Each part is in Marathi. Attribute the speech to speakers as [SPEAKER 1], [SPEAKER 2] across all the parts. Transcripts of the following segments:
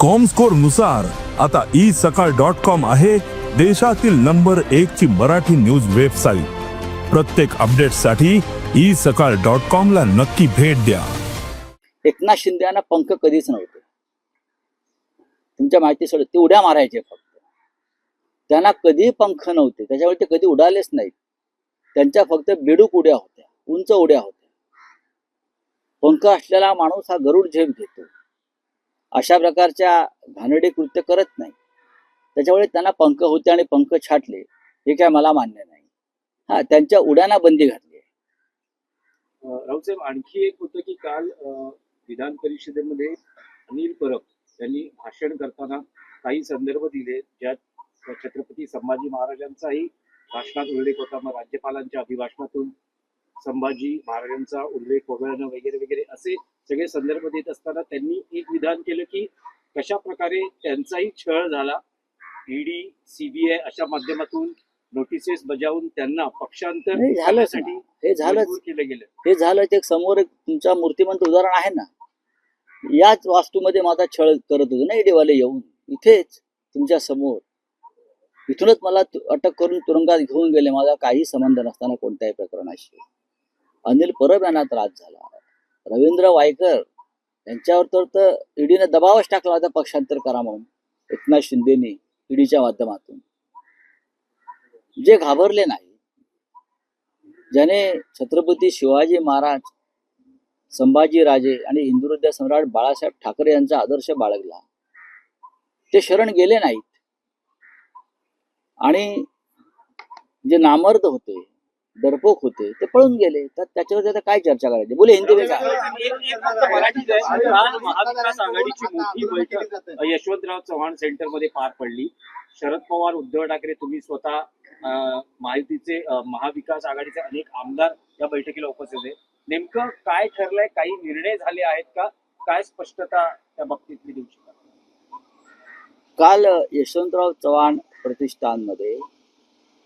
[SPEAKER 1] कॉमस्कोरनुसार आता ई सकाळ डॉट कॉम आहे देशातील नंबर एक ची मराठी न्यूज वेबसाईट प्रत्येक अपडेटसाठी ई सकाळ डॉट कॉम ला नक्की भेट द्या.
[SPEAKER 2] एकनाथ शिंदे यांना पंख कधीच नव्हते. तुमच्या माहितीसाठी ते उड्या मारायचे फक्त. त्यांना कधी पंख नव्हते त्याच्यामुळे ते कधी उडालेच नाहीत. त्यांच्या फक्त बेडूक उड्या होत्या उंच उड्या होत्या. पंख असलेला माणूस हा गरुड झेप घेतो. अशा प्रकारच्या घाणडे कृत्य करत नाही. त्याच्यामुळे त्यांना पंख होते आणि पंख छाटले हे काय मला मान्य नाही. हा त्यांच्या उड्याना बंदी घातली आहे.
[SPEAKER 3] अ, राऊतसाहेब आणखी एक होतं की काल विधान परिषदेमध्ये अनिल परब यांनी भाषण करताना काही संदर्भ दिले ज्यात छत्रपती संभाजी महाराजांचाही भाषणात उल्लेख होता. मग राज्यपालांच्या अभिभाषणातून संभाजी महाराजांचा उल्लेख वगळणं वगैरे वगैरे असे सगळे संदर्भ देत असताना त्यांनी एक विधान केलं की कशा प्रकारे त्यांचाही छळ झाला. ईडी सीबीआय अशा माध्यमातून नोटिसेस बजावून त्यांना पक्षांतर. करण्यासाठी
[SPEAKER 2] हे
[SPEAKER 3] मजबूर केलं गेलं.
[SPEAKER 2] हे झालं ते एक समोर तुमच्या मूर्तिमंत उदाहरण आहे ना. याच वास्तूमध्ये माझा छळ करत होतो. ना ईडीवाले येऊन. इथेच तुमच्यासमोर. इथूनच मला अटक करून तुरुंगात घेऊन गेले. माझा काही संबंध नसताना कोणत्याही प्रकरणाशी. अनिल परब यांना त्रास झाला. रवींद्र वायकर यांच्यावर तर तर ईडीने दबावच टाकला होता पक्षांतर करा म्हणून. एकनाथ शिंदेनी ईडीच्या माध्यमातून. जे घाबरले नाही ज्याने छत्रपती शिवाजी महाराज संभाजी राजे आणि हिंदुहृदय सम्राट बाळासाहेब ठाकरे यांचा आदर्श बाळगला. ते शरण गेले नाहीत. आणि जे नामर्द होते डरपोक होते ते पळून गेले. तर त्याच्यावर आता काय चर्चा करायची? बोले हिंदी
[SPEAKER 3] महाविकास आघाडीची मोठी बैठक यशवंतराव चव्हाण सेंटरमध्ये पार पडली. शरद पवार उद्धव ठाकरे तुम्ही स्वतः अं, महाविकास आघाडीचे अनेक आमदार या बैठकीला उपस्थित होते. नेमकं काय ठरलंय? काही निर्णय झाले आहेत का? काय स्पष्टता त्या बाबतीतली देऊ शकाल
[SPEAKER 2] काल यशवंतराव चव्हाण प्रतिष्ठानमध्ये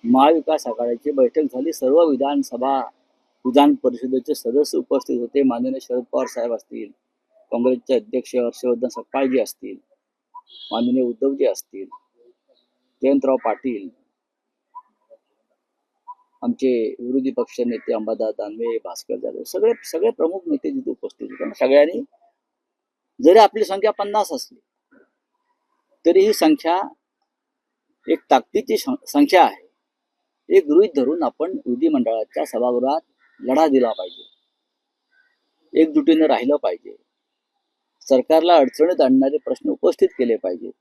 [SPEAKER 2] महाविकास आघाडीची बैठक झाली. सर्व विधानसभा विधान परिषदेचे सदस्य उपस्थित होते. माननीय शरद पवार साहेब असतील काँग्रेसचे अध्यक्ष हर्षवर्धन सपकाळजी असतील माननीय उद्धवजी असतील जयंतराव पाटील आमचे विरोधी पक्ष नेते अंबादास दानवे भास्कर जाधव सगळे सगळे प्रमुख नेते तिथे उपस्थित होते. सगळ्यांनी जरी आपली संख्या पन्नास असली तरी ही संख्या एक ताकदीची संख्या आहे. हे गृहीत धरून आपण विधिमंडळाच्या सभागृहात लढा दिला पाहिजे. एकजुटीनं राहिलं पाहिजे. सरकारला अडचणीत आणणारे प्रश्न उपस्थित केले पाहिजेत.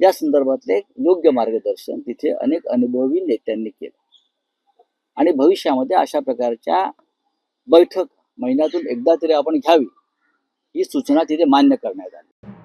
[SPEAKER 2] या संदर्भातले योग्य मार्गदर्शन तिथे अनेक अनुभवी नेत्यांनी केलं. आणि भविष्यामध्ये अशा प्रकारच्या बैठक महिन्यातून एकदा तरी आपण घ्यावी ही सूचना तिथे मान्य करण्यात आली.